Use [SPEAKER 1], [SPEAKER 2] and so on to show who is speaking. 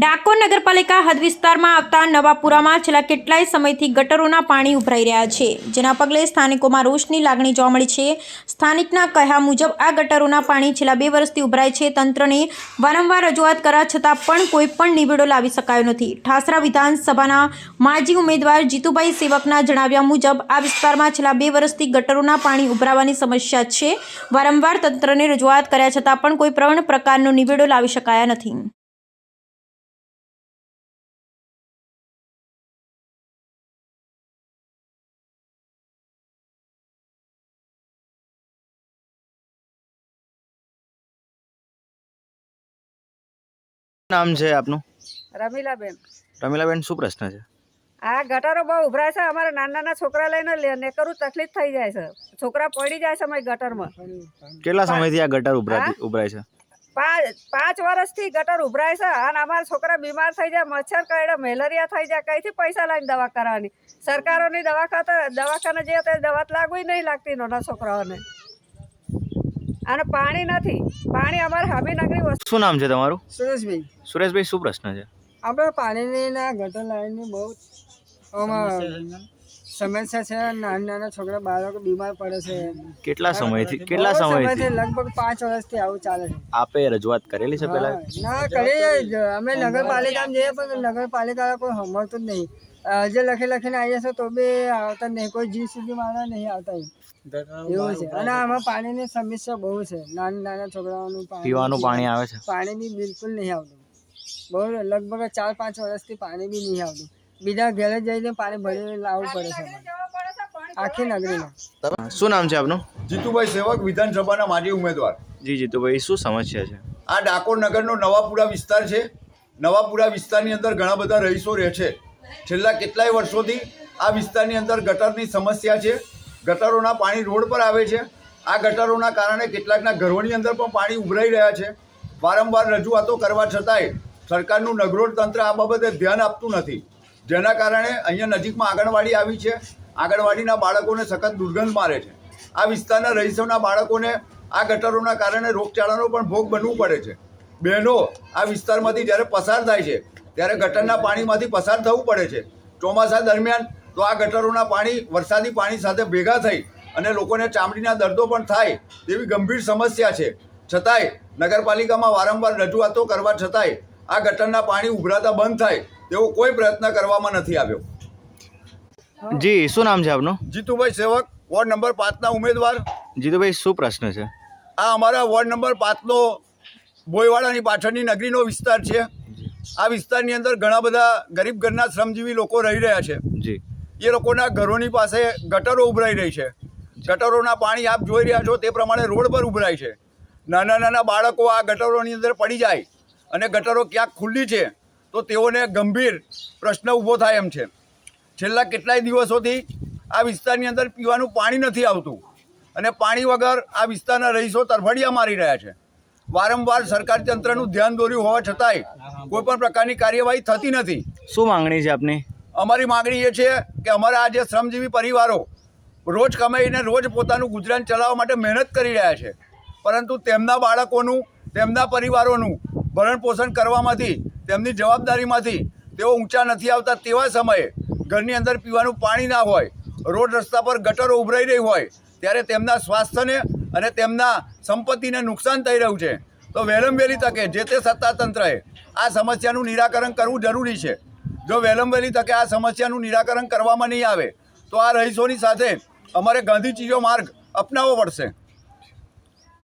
[SPEAKER 1] ડાકોર નગરપાલિકા હદ વિસ્તારમાં આવતા નવાપુરામાં છેલ્લા કેટલાય સમયથી ગટરોના પાણી ઉભરાઈ રહ્યા છે, જેના પગલે સ્થાનિકોમાં રોષની લાગણી જોવા મળી છે. સ્થાનિકના કહ્યા મુજબ, આ ગટરોના પાણી છેલ્લા બે વર્ષથી ઉભરાય છે. તંત્રને વારંવાર રજૂઆત કરવા છતાં પણ કોઈ પણ નિવેડો લાવી શકાયો નથી. ઠાસરા વિધાનસભાના માજી ઉમેદવાર જીતુભાઈ સેવકના જણાવ્યા મુજબ, આ વિસ્તારમાં છેલ્લા બે વર્ષથી ગટરોના પાણી ઉભરાવાની સમસ્યા છે. વારંવાર તંત્રને રજૂઆત કર્યા છતાં પણ કોઈ પ્રવણ પ્રકારનો નિવેડો લાવી શકાયા નથી.
[SPEAKER 2] નામ છે આપનું?
[SPEAKER 3] રમીલાબેન.
[SPEAKER 2] રમીલાબેન શું પ્રશ્ન છે?
[SPEAKER 3] આ ગટરો બહુ ઉભરાય છે અમારે નાના નાના છોકરા લઈને લે- નીકળવું તકલીફ થઈ જાય છે. છોકરા પડી જાય છે અમારી ગટરમાં.
[SPEAKER 2] કેટલા સમયથી આ ગટર ઉભરાય ઉભરાય છે?
[SPEAKER 3] પાંચ વર્ષથી ગટર ઉભરાય છે અને અમારા છોકરા બીમાર થઈ જાય મચ્છર કરડે મેલેરિયા થઈ જાય કઈથી પૈસા લઈને દવા કરાવવાની સરકારોની દવાખાને દવાખાને જે દવા લાગવી નહીં લાગતી નાના છોકરાઓને. અને પાણી નથી. પાણી અમારે હામીનગરી વસ્તુ.
[SPEAKER 2] શું નામ છે તમારું?
[SPEAKER 4] સુરેશભાઈ.
[SPEAKER 2] સુરેશભાઈ શું પ્રશ્ન છે?
[SPEAKER 4] આપણે પાણીની ના ગટર લાઈનની બહુ સમસ્યા છે. નાના નાના છોકરા બાળકો બીમાર પડે છે.
[SPEAKER 2] કેટલા સમયથી કેટલા સમયથી?
[SPEAKER 4] લગભગ પાંચ વર્ષથી આવું ચાલે છે.
[SPEAKER 2] આપે રજૂઆત કરેલી છે પેલા?
[SPEAKER 4] ના કરી અમે નગરપાલિકામાં જઈએ પણ નગરપાલિકા કોઈ સાંભળતું જ નહીં. જે લખી લખીને આવીએ છે તો બી આવતા નહીં કોઈ જી સુધી મારા નહીં આવતા એવું છે. અને આમાં પાણીની સમસ્યા બહુ છે. નાના નાના છોકરાઓનું
[SPEAKER 2] પીવાનું પાણી આવે છે.
[SPEAKER 4] પાણી બી બિલકુલ નહીં આવતું. બહુ લગભગ ચાર પાંચ વર્ષથી પાણી બી નહીં આવતું. બીજા ઘરે જઈને પાણી ભરી લાવવું પડે છે આખી નગરીમાં.
[SPEAKER 2] શું નામ છે આપનું?
[SPEAKER 5] જીતુભાઈ સેવક વિધાનસભાના માજી ઉમેદવાર.
[SPEAKER 2] જી જીતુભાઈ શું સમસ્યા છે?
[SPEAKER 5] આ ડાકોર નગરનો નવાપુરા વિસ્તાર છે. નવાપુરા વિસ્તારની અંદર ઘણા બધા રહીશો રહે છે. છેલ્લા કેટલાય વર્ષોથી આ વિસ્તારની અંદર ગટરની સમસ્યા છે. ગટરોના પાણી રોડ પર આવે છે. આ ગટરોના કારણે કેટલાકના ઘરોની અંદર પણ પાણી ઉભરાઈ રહ્યા છે. વારંવાર રજૂઆતો કરવા છતાંય સરકારનું નગરોળ તંત્ર આ બાબતે ધ્યાન આપતું નથી. જેના કારણે અહીંયા નજીકમાં આંગણવાડી આવી છે. આંગણવાડીના બાળકોને સખત દુર્ગંધ મારે છે. આ વિસ્તારના રહીશોના બાળકોને આ ગટરોના કારણે રોગચાળાનો પણ ભોગ બનવું પડે છે. બહેનો, આ વિસ્તારમાંથી જ્યારે પસાર થાય છે ત્યારે ગટરના પાણીમાંથી પસાર થવું પડે છે. ચોમાસા દરમિયાન તો આ ગટરોના પાણી વરસાદી પાણી સાથે ભેગા થઈ અને લોકોને ચામડીના દર્દો પણ થાય તેવી ગંભીર સમસ્યા છે. છતાંય નગરપાલિકામાં વારંવાર રજૂઆતો કરવા છતાંય આ ગટરના પાણી ઉભરાતા બંધ થાય તેવો કોઈ પ્રયત્ન કરવામાં નથી આવ્યો.
[SPEAKER 2] જી શું નામ છે આપનું?
[SPEAKER 5] જીતુભાઈ સેવક વોર્ડ નંબર પાંચના ઉમેદવાર.
[SPEAKER 2] જીતુભાઈ શું પ્રશ્ન છે?
[SPEAKER 5] આ અમારા વોર્ડ નંબર પાંચનો બોયવાડાની પાછળની નગરીનો વિસ્તાર છે. આ વિસ્તારની અંદર ઘણા બધા ગરીબ ઘરના શ્રમજીવી લોકો રહી રહ્યા છે.
[SPEAKER 2] જી.
[SPEAKER 5] એ લોકોના ઘરોની પાસે ગટરો ઉભરાઈ રહી છે. ગટરોના પાણી આપ જોઈ રહ્યા છો તે પ્રમાણે રોડ પર ઉભરાય છે. નાના નાના બાળકો આ ગટરોની અંદર પડી જાય અને ગટરો ક્યાંક ખુલ્લી છે તો તેઓને ગંભીર પ્રશ્ન ઊભો થાય એમ છે. છેલ્લા કેટલાય દિવસોથી આ વિસ્તારની અંદર પીવાનું પાણી નથી આવતું અને પાણી વગર આ વિસ્તારના રહીશો તરફડિયા મારી રહ્યા છે. વારંવાર સરકાર તંત્રનું ધ્યાન દોર્યું હોવા છતાંય કોઈ પણ પ્રકારની કાર્યવાહી થતી નથી.
[SPEAKER 2] શું માંગણી છે આપની?
[SPEAKER 5] અમારી માંગણી એ છે કે અમારા આ જે શ્રમજીવી પરિવારો રોજ કમાઈને રોજ પોતાનું ગુજરાન ચલાવવા માટે મહેનત કરી રહ્યા છે. પરંતુ તેમના બાળકોનું તેમના પરિવારોનું ભરણ પોષણ કરવામાંથી તેમની જવાબદારીમાંથી તેઓ ઊંચા નથી આવતા તેવા સમયે ઘરની અંદર પીવાનું પાણી ના હોય રોડ રસ્તા પર ગટરો ઉભરાઈ રહી હોય ત્યારે તેમના સ્વાસ્થ્યને અને તેમના સંપત્તિને નુકસાન થઈ રહ્યું છે. તો વહેલમ વહેલી તકે જે તે સત્તાતંત્રએ આ સમસ્યાનું નિરાકરણ કરવું જરૂરી છે. જો વહેલમ વહેલી તકે આ સમસ્યાનું નિરાકરણ કરવામાં નહીં આવે, તો આ રહીશોની સાથે અમારે ગાંધી માર્ગ અપનાવવો પડશે.